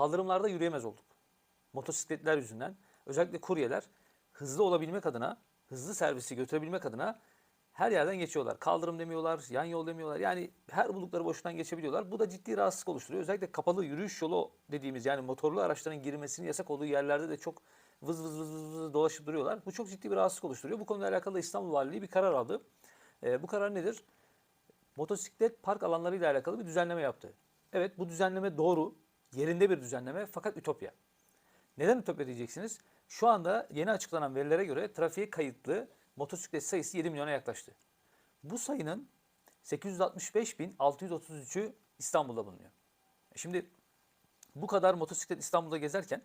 kaldırımlarda yürüyemez olduk. Motosikletler yüzünden. Özellikle kuryeler hızlı olabilmek adına, hızlı servisi götürebilmek adına her yerden geçiyorlar. Kaldırım demiyorlar, yan yol demiyorlar. Yani her buldukları boşluğundan geçebiliyorlar. Bu da ciddi rahatsızlık oluşturuyor. Özellikle kapalı yürüyüş yolu dediğimiz yani motorlu araçların girmesinin yasak olduğu yerlerde de çok vız vız vız vız, vız dolaşıp duruyorlar. Bu çok ciddi bir rahatsızlık oluşturuyor. Bu konuyla alakalı İstanbul Valiliği bir karar aldı. Ee, bu karar nedir? Motosiklet park alanları ile alakalı bir düzenleme yaptı. Evet bu düzenleme doğru, yerinde bir düzenleme fakat ütopya. Neden ütopya diyeceksiniz? Şu anda yeni açıklanan verilere göre trafiğe kayıtlı motosiklet sayısı 7 milyona yaklaştı. Bu sayının 865.633'ü İstanbul'da bulunuyor. E Şimdi bu kadar motosiklet İstanbul'da gezerken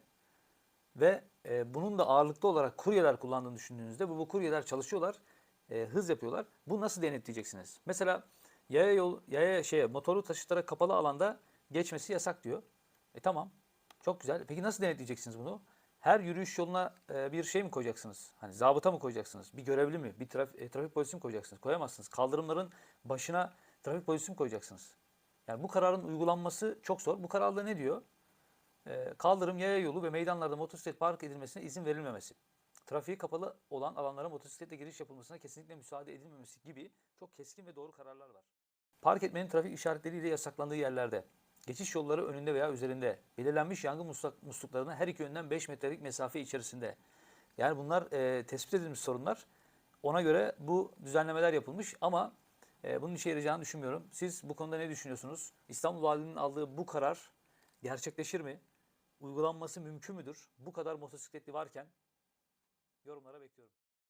ve e, bunun da ağırlıklı olarak kuryeler kullandığını düşündüğünüzde bu, bu kuryeler çalışıyorlar, e, hız yapıyorlar. Bu nasıl denetleyeceksiniz? Mesela yaya yol, yaya şeye, motoru taşıtlara kapalı alanda geçmesi yasak diyor. E tamam, çok güzel. Peki nasıl denetleyeceksiniz bunu? Her yürüyüş yoluna e, bir şey mi koyacaksınız? Hani zabıta mı koyacaksınız? Bir görevli mi? Bir trafik, e, trafik polisi mi koyacaksınız? Koyamazsınız. Kaldırımların başına trafik polisi mi koyacaksınız? Yani bu kararın uygulanması çok zor. Bu kararda ne diyor? E, kaldırım, yaya yolu ve meydanlarda motosiklet park edilmesine izin verilmemesi. Trafiğe kapalı olan alanlara motosikletle giriş yapılmasına kesinlikle müsaade edilmemesi gibi çok keskin ve doğru kararlar var. Park etmenin trafik işaretleriyle yasaklandığı yerlerde, geçiş yolları önünde veya üzerinde, belirlenmiş yangın musluk, musluklarına her iki yönden 5 metrelik mesafe içerisinde. Yani bunlar e, tespit edilmiş sorunlar. Ona göre bu düzenlemeler yapılmış ama e, bunun işe yarayacağını düşünmüyorum. Siz bu konuda ne düşünüyorsunuz? İstanbul Valiliğinin aldığı bu karar gerçekleşir mi? Uygulanması mümkün müdür? Bu kadar motosikletli varken yorumlara bekliyorum.